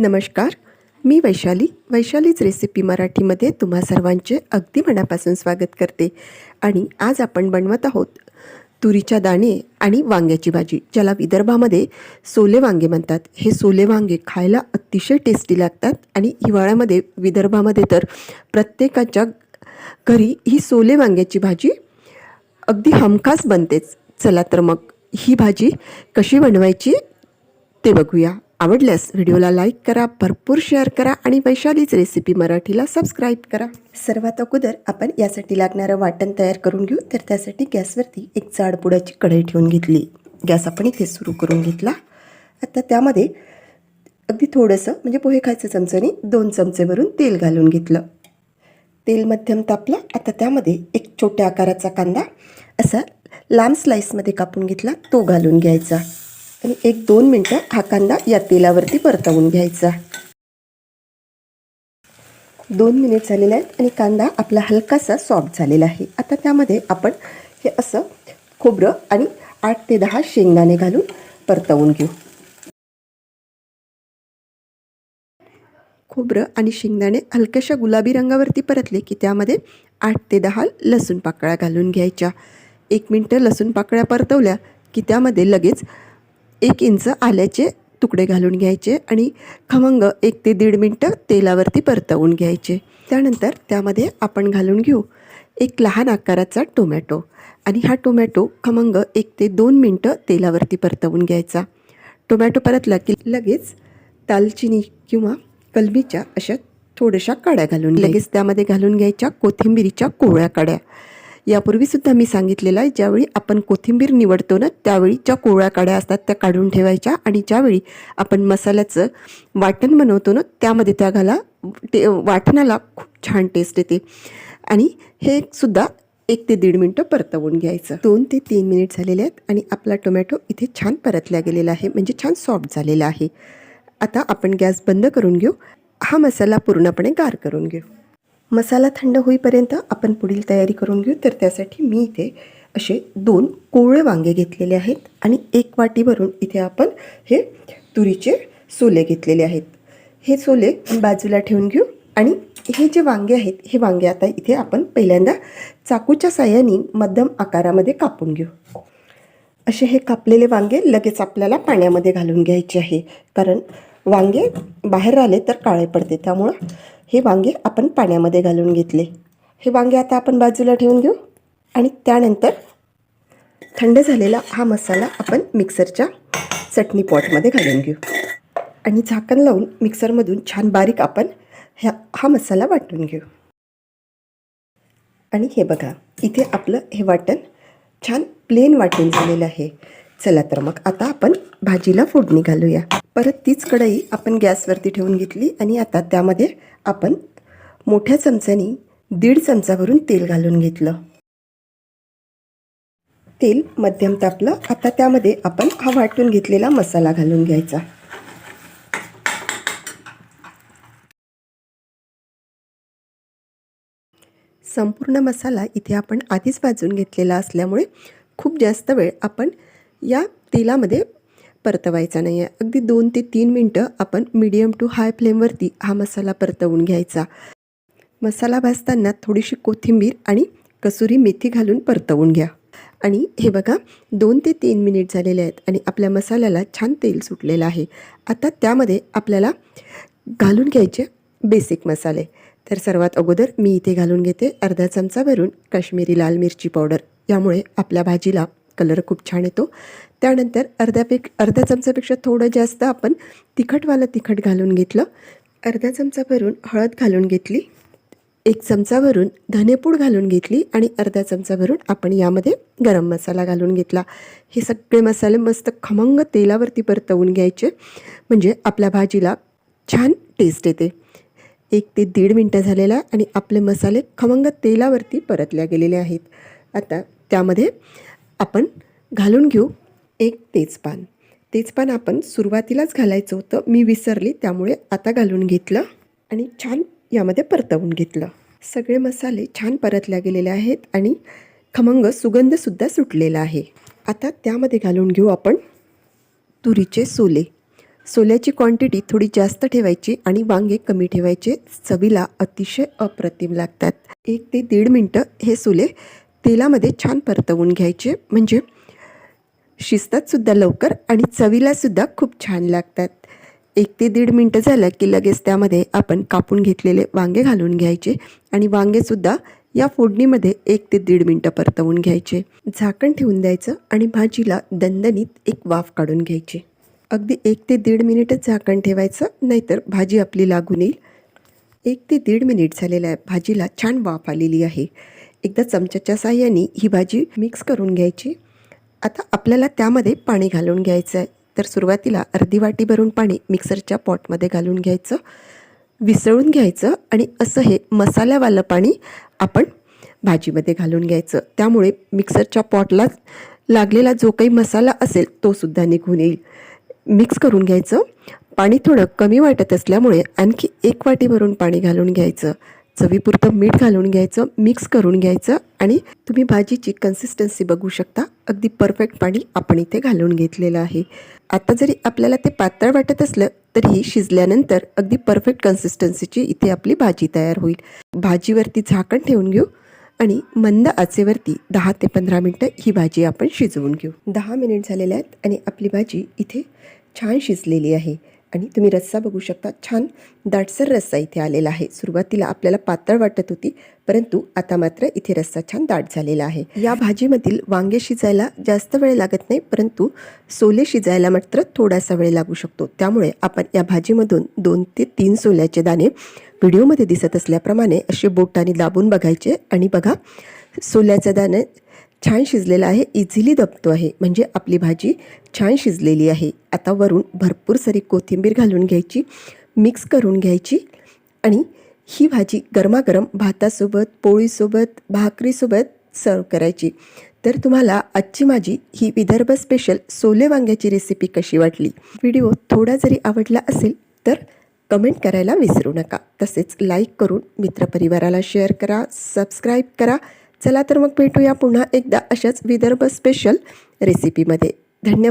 नमस्कार मी वैशाली. वैशालीच रेसिपी मराठीमध्ये तुम्हा सर्वांचे अगदी मनापासून स्वागत करते. आणि आज आपण बनवत आहोत तुरीच्या दाणे आणि वांग्याची भाजी ज्याला विदर्भामध्ये सोले वांगे म्हणतात. हे सोले वांगे खायला अतिशय टेस्टी लागतात आणि हिवाळ्यामध्ये विदर्भामध्ये तर प्रत्येकाच्या घरी ही सोले वांग्याची भाजी अगदी हमखास बनतेच. चला तर मग ही भाजी कशी बनवायची ते बघूया. आवडल्यास व्हिडिओला लाईक करा भरपूर शेअर करा आणि वैशालीच रेसिपी मराठीला सबस्क्राईब करा. सर्वात अगोदर आपण यासाठी लागणारं वाटण तयार करून घेऊ तर त्यासाठी गॅसवरती एक जाडपुडाची कढई ठेवून घेतली. गॅस आपण इथे सुरू करून घेतला. आता त्यामध्ये अगदी थोडंसं म्हणजे पोहे खायचं चमच्याने दोन चमचेवरून तेल घालून घेतलं. तेल मध्यम तापलं. आता त्यामध्ये एक छोट्या आकाराचा कांदा असा लांब स्लाईसमध्ये कापून घेतला तो घालून घ्यायचा. आणि एक दोन मिनटं हा कांदा या तेलावरती परतवून घ्यायचा. दोन मिनिट झालेले आहेत आणि कांदा आपला हलकासा सॉफ्ट झालेला आहे. आता त्यामध्ये आपण हे असं खोबरं आणि आठ ते दहा शेंगदाणे घालून परतवून घेऊ. खोबरं आणि शेंगदाणे हलक्याशा गुलाबी रंगावरती परतले की त्यामध्ये आठ ते दहा लसूण पाकळ्या घालून घ्यायच्या. एक मिनटं लसूण पाकळ्या परतवल्या की त्यामध्ये लगेच एक इंच आल्याचे तुकडे घालून घ्यायचे आणि खमंग एक ते दीड मिनटं तेलावरती परतवून घ्यायचे. त्यानंतर त्यामध्ये आपण घालून घेऊ एक लहान आकाराचा टोमॅटो आणि हा टोमॅटो खमंग एक ते दोन मिनटं तेलावरती परतवून घ्यायचा. टोमॅटो परतला की लगेच दालचिनी किंवा कलमीच्या अशा थोड्याशा काड्या घालून लगेच त्यामध्ये घालून घ्यायच्या कोथिंबिरीच्या कोवळ्या काड्या. यापूर्वीसुद्धा मी सांगितलेलं आहे ज्यावेळी आपण कोथिंबीर निवडतो ना त्यावेळी ज्या कोवळ्या काड्या असतात त्या काढून ठेवायच्या आणि ज्यावेळी आपण मसाल्याचं वाटण बनवतो ना त्यामध्ये त्या घाला ते वाटणाला खूप छान टेस्ट येते. आणि हे सुद्धा एक ते दीड मिनटं परतवून घ्यायचं. दोन ते तीन मिनिट झालेले आहेत आणि आपला टोमॅटो इथे छान परतला गेलेला आहे म्हणजे छान सॉफ्ट झालेला आहे. आता आपण गॅस बंद करून घेऊ. हा मसाला पूर्णपणे गार करून घेऊ. मसाला थंड होईपर्यंत आपण पुढील तयारी करून घेऊ. तर त्यासाठी मी इथे असे दोन कोवळे वांगे घेतलेले आहेत आणि एक वाटी भरून इथे आपण हे तुरीचे सोले घेतलेले आहेत. हे सोले बाजूला ठेवून घेऊ आणि हे जे वांगे आहेत हे वांगे आता इथे आपण पहिल्यांदा चाकूच्या साह्याने मध्यम आकारामध्ये कापून घेऊ. असे हे कापलेले वांगे लगेच आपल्याला पाण्यामध्ये घालून घ्यायचे आहे. कारण वांगे बाहेर आले तर काळे पडते. त्यामुळं हे वांगे आपण पाण्यामध्ये घालून घेतले. हे वांगे आता आपण बाजूला ठेवून घेऊ आणि त्यानंतर थंड झालेला हा मसाला आपण मिक्सरच्या चटणी पॉटमध्ये घालून घेऊ. आणि झाकण लावून मिक्सरमधून छान बारीक आपण ह्या हा मसाला वाटून घेऊ. आणि हे बघा इथे आपलं हे वाटण छान प्लेन वाटून झालेलं आहे. चला तर मग आता आपण भाजीला फोडणी घालूया. परत तीच कढई आपण गॅसवरती ठेवून घेतली आणि आता त्यामध्ये आपण मोठ्या चमच्यानी दीड चमचावरून तेल घालून घेतलं. तेल मध्यम तापलं. आता त्यामध्ये आपण हा वाटून घेतलेला मसाला घालून घ्यायचा. संपूर्ण मसाला इथे आपण आधीच भाजून घेतलेला असल्यामुळे खूप जास्त वेळ आपण या तेलामध्ये परतवायचा नाही आहे अगदी दोन ते तीन मिनटं आपण मीडियम टू हाय फ्लेमवरती हा मसाला परतवून घ्यायचा. मसाला भाजताना थोडीशी कोथिंबीर आणि कसुरी मेथी घालून परतवून घ्या. आणि हे बघा दोन ते तीन मिनिट झालेले आहेत आणि आपल्या मसाल्याला छान तेल सुटलेलं आहे. आता त्यामध्ये आपल्याला घालून घ्यायचे बेसिक मसाले. तर सर्वात अगोदर मी इथे घालून घेते अर्धा चमचा भरून काश्मीरी लाल मिरची पावडर. यामुळे आपल्या भाजीला कलर खूप छान येतो. त्यानंतर अर्ध्यापेक अर्ध्या चमचापेक्षा थोडं जास्त आपण तिखटवालं तिखट घालून घेतलं. अर्धा चमचा भरून हळद घालून घेतली. एक चमचा भरून धनेपूड घालून घेतली आणि अर्धा चमचा भरून आपण यामध्ये गरम मसाला घालून घेतला. हे सगळे मसाले मस्त खमंग तेलावरती परतवून घ्यायचे. म्हणजे आपल्या भाजीला छान टेस्ट येते. एक ते दीड मिनटं झालेला आहे आणि आपले मसाले खमंग तेलावरती परतल्या गेलेले आहेत. आता त्यामध्ये आपण घालून घेऊ एक तेजपान. तेजपान आपण सुरुवातीलाच घालायचं होतं. मी विसरली त्यामुळे आता घालून घेतलं आणि छान यामध्ये परतवून घेतलं. सगळे मसाले छान परतल्या गेलेले आहेत आणि खमंग सुगंधसुद्धा सुटलेला आहे. आता त्यामध्ये घालून घेऊ आपण तुरीचे सोले. सोल्याची क्वांटिटी थोडी जास्त ठेवायची आणि वांगे कमी ठेवायचे. चवीला अतिशय अप्रतिम लागतात. एक ते दीड मिनटं हे सोले तेलामध्ये छान परतवून घ्यायचे. म्हणजे शिजतातसुद्धा लवकर आणि चवीलासुद्धा खूप छान लागतात. एक ते दीड मिनटं झालं की लगेच त्यामध्ये आपण कापून घेतलेले वांगे घालून घ्यायचे आणि वांगेसुद्धा या फोडणीमध्ये एक ते दीड मिनटं परतवून घ्यायचे. झाकण ठेवून द्यायचं आणि भाजीला दणदणीत एक वाफ काढून घ्यायची. अगदी एक ते दीड मिनिटच झाकण ठेवायचं नाहीतर भाजी आपली लागून येईल. एक ते दीड मिनिट झालेलं आहे भाजीला छान वाफ आलेली आहे. एकदा चमच्याच्या साह्याने ही भाजी मिक्स करून घ्यायची. आता आपल्याला त्यामध्ये पाणी घालून घ्यायचं आहे तर सुरुवातीला अर्धी वाटी भरून पाणी मिक्सरच्या पॉटमध्ये घालून घ्यायचं. विसळून घ्यायचं आणि असं हे मसाल्यावालं पाणी आपण भाजीमध्ये घालून घ्यायचं. त्यामुळे मिक्सरच्या पॉटला लागलेला जो काही मसाला असेल तोसुद्धा निघून येईल. मिक्स करून घ्यायचं. पाणी थोडं कमी वाटत असल्यामुळे आणखी एक वाटी भरून पाणी घालून घ्यायचं. चवीपुरतं मीठ घालून घ्यायचं मिक्स करून घ्यायचं आणि तुम्ही भाजीची कन्सिस्टन्सी बघू शकता. अगदी परफेक्ट पाणी आपण इथे घालून घेतलेलं आहे. आता जरी आपल्याला ते पातळ वाटत असलं तरीही शिजल्यानंतर अगदी परफेक्ट कन्सिस्टन्सीची इथे आपली भाजी तयार होईल. भाजीवरती झाकण ठेवून घेऊ आणि मंद आचेवरती दहा ते पंधरा मिनटं ही भाजी आपण शिजवून घेऊ. दहा मिनिट झालेले आहेत आणि आपली भाजी इथे छान शिजलेली आहे. आणि तुम्ही रस्सा बघू शकता. छान दाटसर रस्सा इथे आलेला आहे. सुरुवातीला आपल्याला पातळ वाटत होती परंतु आता मात्र इथे रस्सा छान दाट झालेला आहे. या भाजीमधील वांगे शिजायला जास्त वेळ लागत नाही परंतु सोले शिजायला मात्र थोडासा वेळ लागू शकतो. त्यामुळे आपण या भाजीमधून दोन ते तीन सोल्याचे दाणे व्हिडिओमध्ये दिसत असल्याप्रमाणे असे बोटाने दाबून बघायचे. आणि बघा सोल्याचे दाणे छान शिजलेला आहे इझिली दबतो आहे. म्हणजे आपली भाजी छान शिजलेली आहे. आता वरून भरपूर सारी कोथिंबीर घालून घ्यायची मिक्स करून घ्यायची आणि ही भाजी गरमागरम भातासोबत पोळीसोबत भाकरीसोबत सर्व करायची. तर तुम्हाला आजची माझी ही विदर्भ स्पेशल सोले वांग्याची रेसिपी कशी वाटली? व्हिडिओ थोडा जरी आवडला असेल तर कमेंट करायला विसरू नका. तसेच लाईक करून मित्रपरिवाराला शेअर करा सबस्क्राईब करा. चला तर मग भेटूया पुन्हा एकदा अशाच विदर्भ स्पेशल रेसिपीमध्ये धन्यवाद.